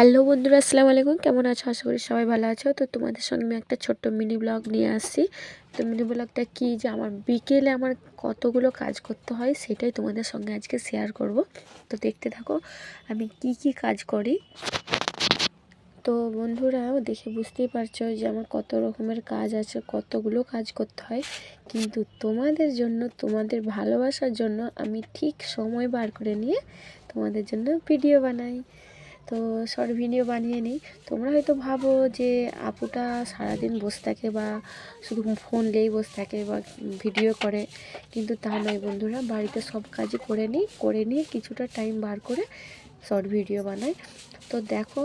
Hello বন্ধুরা, আসসালামু আলাইকুম। কেমন আছো? আশা করি সবাই ভালো আছো। তো তোমাদের সঙ্গে আমি একটা ছোট্ট মিনি ব্লগ নিয়ে আসছি তো মিনি ব্লগটা কী যে আমার বিকেলে আমার কতগুলো কাজ করতে হয় সেটাই তোমাদের সঙ্গে আজকে শেয়ার করব। তো দেখতে থাকো, আমি কি কি কাজ করি। তো বন্ধুরা, দেখে বুঝতেই পারছ যে আমার কত রকমের কাজ আছে, কতগুলো কাজ করতে হয়। কিন্তু তোমাদের জন্য, তোমাদের ভালোবাসার জন্য আমি ঠিক সময় বার করে নিয়ে তোমাদের জন্য ভিডিও বানাই। তো শর্ট ভিডিও বানিয়ে নিই। তোমরা হয়তো ভাবো যে আপুটা সারাদিন বসে থাকে বা শুধু ফোন নিয়েই বসে থাকে বা ভিডিও করে, কিন্তু তা নয় বন্ধুরা, বাড়িতে সব কাজই করে নিই, করে নিয়ে কিছুটা টাইম বার করে শর্ট ভিডিও বানাই তো দেখো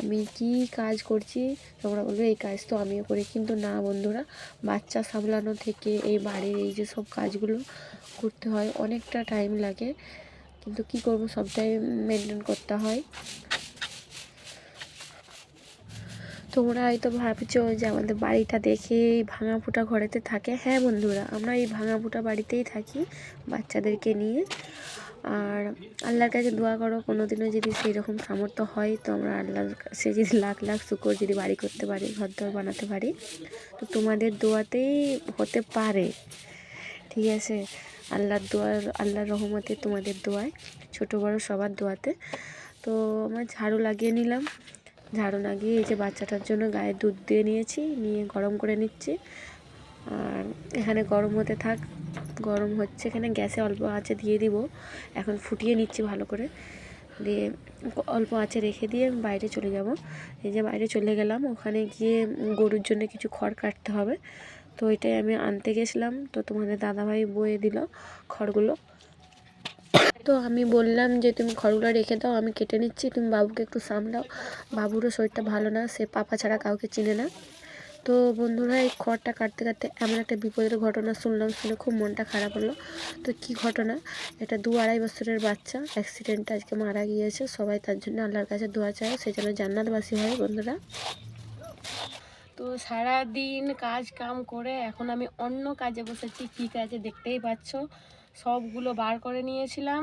আমি কি কাজ করছি, তোমরা বলবে এই কাজ তো আমিও করি, কিন্তু না বন্ধুরা, বাচ্চা সামলানো থেকে এই বাড়ির এই যে সব কাজগুলো করতে হয়, অনেকটা টাইম লাগে। কিন্তু কি করব সবটাই মেনটেন করতে হয়। তোমরা হয়তো ভাবছ যে আমাদের বাড়িটা দেখে এই ভাঙা ফুটা ঘরেতে থাকে। হ্যাঁ বন্ধুরা, আমরা এই ভাঙা ফুটা বাড়িতেই থাকি বাচ্চাদেরকে নিয়ে। আর আল্লাহর কাছে দোয়া করো কোনো দিনও যদি সেই রকম সামর্থ্য হয় তো আমরা আল্লাহর কাছে যদি লাখ লাখ শুকর যদি বাড়ি করতে পারি ঘর দর বানাতে পারি, তো তোমাদের দোয়াতেই হতে পারে। ঠিক আছে? আল্লাহর দোয়ার, আল্লাহর রহমতে তোমাদের দোয়ায়, ছোটো বড়ো সবার দোয়াতে। তো আমার ঝাড়ু লাগিয়ে নিলাম। ঝাড়ু লাগিয়ে এই যে বাচ্চাটার জন্য গায়ে দুধ দিয়ে নিয়েছি, নিয়ে গরম করে নিচ্ছি। আর এখানে গরম হতে থাক, গরম হচ্ছে এখানে, গ্যাসে অল্প আঁচে দিয়ে দিব। এখন ফুটিয়ে নিচ্ছি ভালো করে। দিয়ে অল্প আঁচে রেখে দিয়ে বাইরে চলে যাব। এই যে বাইরে চলে গেলাম, ওখানে গিয়ে গরুর জন্য কিছু খড় কাটতে হবে। তো এটাই আমি আনতে গেছিলাম। তো তোমাদের দাদাভাই বয়ে দিল খড়গুলো। তো আমি বললাম যে, তুমি খড়গুলো রেখে দাও, আমি কেটে নিচ্ছি। তুমি বাবুকে একটু সামলাও। বাবুরও শরীরটা ভালো না, সে পাপা ছাড়া কাউকে চিনে না। তো বন্ধুরা, এই খড়টা কাটতে কাটতে এমন একটা বিপদের ঘটনা শুনলাম শুনে খুব মনটা খারাপ হলো। তো কি ঘটনা? এটা দু আড়াই বছরের বাচ্চা অ্যাক্সিডেন্টে আজকে মারা গিয়েছে। সবাই তার জন্য আল্লাহর কাছে দোয়া চায় সেই জন্য জান্নাতবাসী হয় বন্ধুরা। তো সারা দিন কাজ কাম করে এখন আমি অন্য কাজে বসেছি। কী কাজে দেখতেই পাচ্ছ? সবগুলো বার করে নিয়েছিলাম।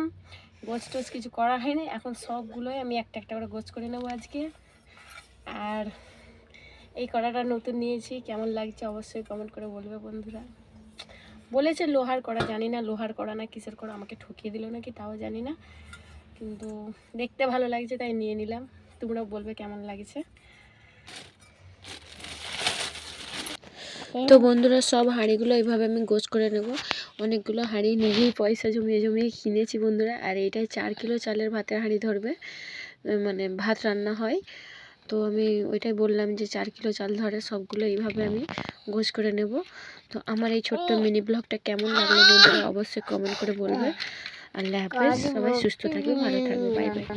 গোছ টোছ কিছু করা হয়নি। এখন সবগুলোই আমি একটা একটা করে গোছ করে নেব আজকে। আর এই কড়াটা নতুন নিয়েছি। কেমন লাগছে অবশ্যই কমেন্ট করে বলবে বন্ধুরা। বলেছে লোহার কড়া, জানি না লোহার কড়া না কিসের কড়া, আমাকে ঠকিয়ে দিল নাকি তাও জানি না। কিন্তু দেখতে ভালো লাগছে, তাই নিয়ে নিলাম। তোমরাও বলবে কেমন লাগছে। তো বন্ধুরা, সব হাঁড়িগুলো এইভাবে আমি গোছ করে নেব। অনেকগুলো হাঁড়ি নিজেই পয়সা জমিয়ে জমিয়ে কিনেছি বন্ধুরা। আর এটাই চার কিলো চালের ভাতের হাঁড়ি ধরবে মানে ভাত রান্না হয়। তো আমি ওইটাই বললাম যে চার কিলো চাল ধরে সবগুলো এইভাবে আমি গোছ করে নেব। তো আমার এই ছোট্ট মিনি ব্লগটা কেমন লাগল বন্ধুরা অবশ্যই কমেন্ট করে বলবে। আল্লাহ হাফেজ সবাই সুস্থ থাকবে ভালো থাকবে বাই বাই।